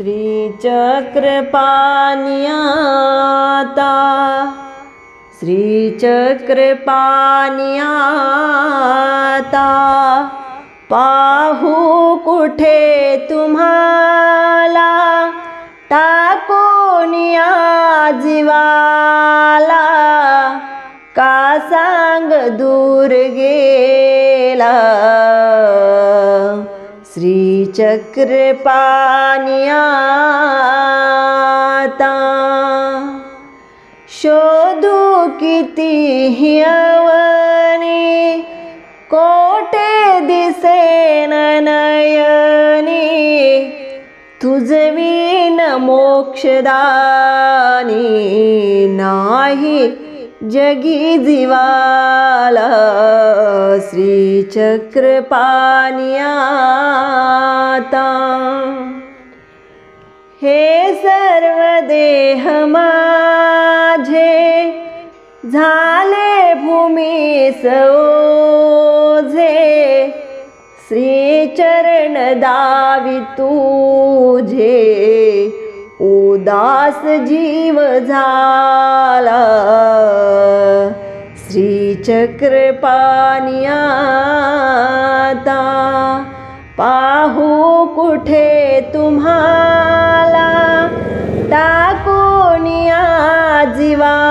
श्रीचक्रपानियाता श्रीचक्रपानियाता पाहू कुठे तुम्हाला? टाकोनिया जीवाला. का सांग दूर गेला? श्रीचक्र पानियाता शोधू किती अवनी? कोटे दिसेन नयनी? न मोक्षदानी नाही. जगी जीवाला श्रीचक्र पानियाता हे सर्व देह माझे झाले भूमी सोझे श्रीचरण दावी तुझे। उदास जीव झाला. श्रीचक्र पानियाता पाहू कुठे तुम्हाला? टाकोनिया जीवाला.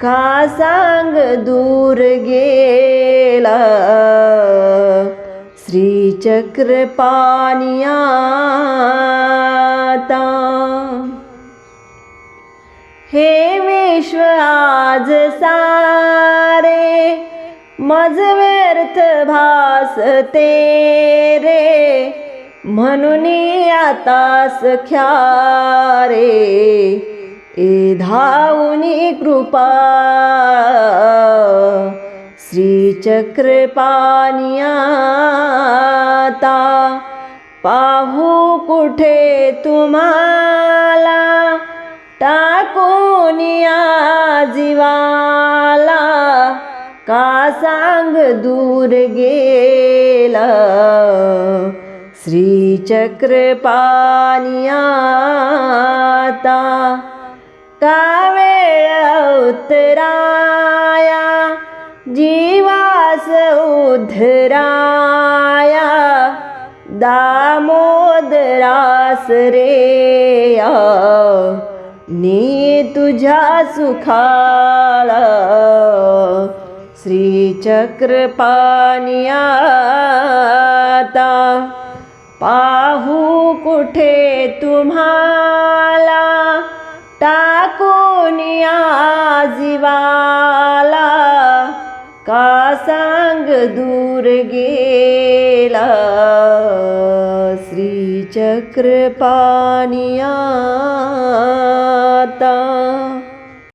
का सांग दूर गेला? श्रीचक्रपानिया विश्व आज सारे मज व्यर्थ भासते रे. म्हणून आता सख्या रे ए धावनी कृपा. श्रीचक्र पानियाता पाहू कुठे तुम्हाला. जीवाला का सांग दूर गेला? श्रीचक्र पानियाता का वेळ उतराया? जीवास उधराया? दामोदरास रे नी तुझ्या सुखाला श्रीचक्र पानियाता पाहू कुठे तुम्हाला टाकून या जीवाला. का सांग दूर गेला श्री पानियाता